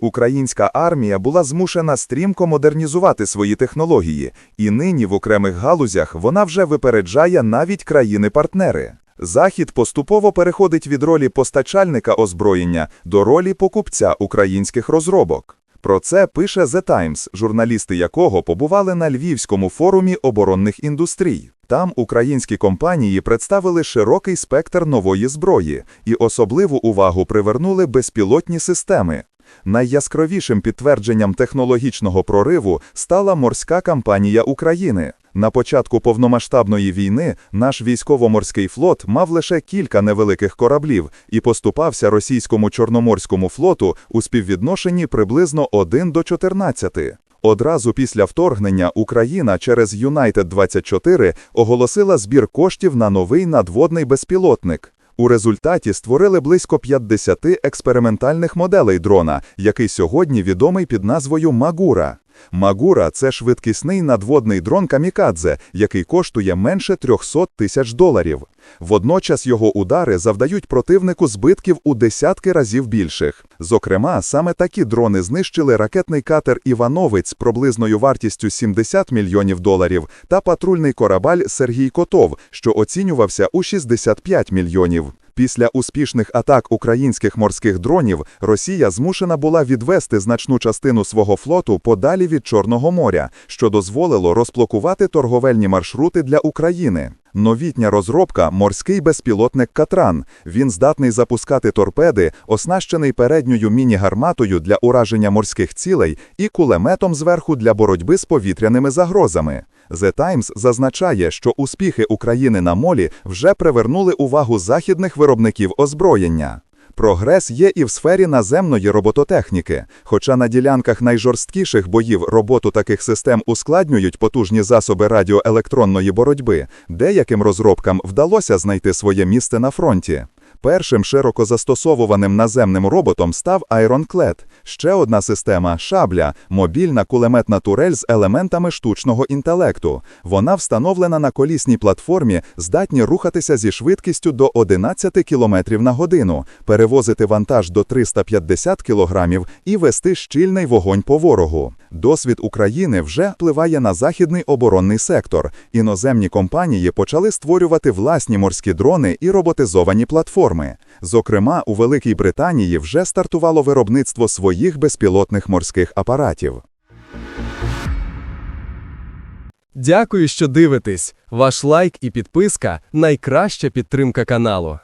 Українська армія була змушена стрімко модернізувати свої технології, і нині в окремих галузях вона вже випереджає навіть країни-партнери. Захід поступово переходить від ролі постачальника озброєння до ролі покупця українських розробок. Про це пише The Times, журналісти якого побували на Львівському форумі оборонних індустрій. Там українські компанії представили широкий спектр нової зброї і особливу увагу привернули безпілотні системи. Найяскравішим підтвердженням технологічного прориву стала морська кампанія України. На початку повномасштабної війни наш військово-морський флот мав лише кілька невеликих кораблів і поступався російському Чорноморському флоту у співвідношенні приблизно 1 до 14. Одразу після вторгнення Україна через United 24 оголосила збір коштів на новий надводний безпілотник. У результаті створили близько 50 експериментальних моделей дрона, який сьогодні відомий під назвою Магура. Магура це швидкісний надводний дрон Камікадзе, який коштує менше 300 тисяч доларів. Водночас його удари завдають противнику збитків у десятки разів більших. Зокрема, саме такі дрони знищили ракетний катер Івановець приблизною вартістю 70 мільйонів доларів та патрульний корабель Сергій Котов, що оцінювався у 65 мільйонів. Після успішних атак українських морських дронів Росія змушена була відвести значну частину свого флоту подалі від Чорного моря, що дозволило розблокувати торговельні маршрути для України. Новітня розробка морський безпілотник Катран. Він здатний запускати торпеди, оснащений передньою міні-гарматою для ураження морських цілей і кулеметом зверху для боротьби з повітряними загрозами. The Times зазначає, що успіхи України на молі вже привернули увагу західних виробників озброєння. Прогрес є і в сфері наземної робототехніки. Хоча на ділянках найжорсткіших боїв роботу таких систем ускладнюють потужні засоби радіоелектронної боротьби, деяким розробкам вдалося знайти своє місце на фронті. Першим широко застосовуваним наземним роботом став Ironclad. Ще одна система шабля мобільна кулеметна турель з елементами штучного інтелекту. Вона встановлена на колісній платформі, здатні рухатися зі швидкістю до 11 км на годину, перевозити вантаж до 350 кг і вести щільний вогонь по ворогу. Досвід України вже впливає на західний оборонний сектор. Іноземні компанії почали створювати власні морські дрони і роботизовані платформи. Зокрема, у Великій Британії вже стартувало виробництво своїх безпілотних морських апаратів. Дякую, що дивитесь. Ваш лайк і підписка найкраща підтримка каналу.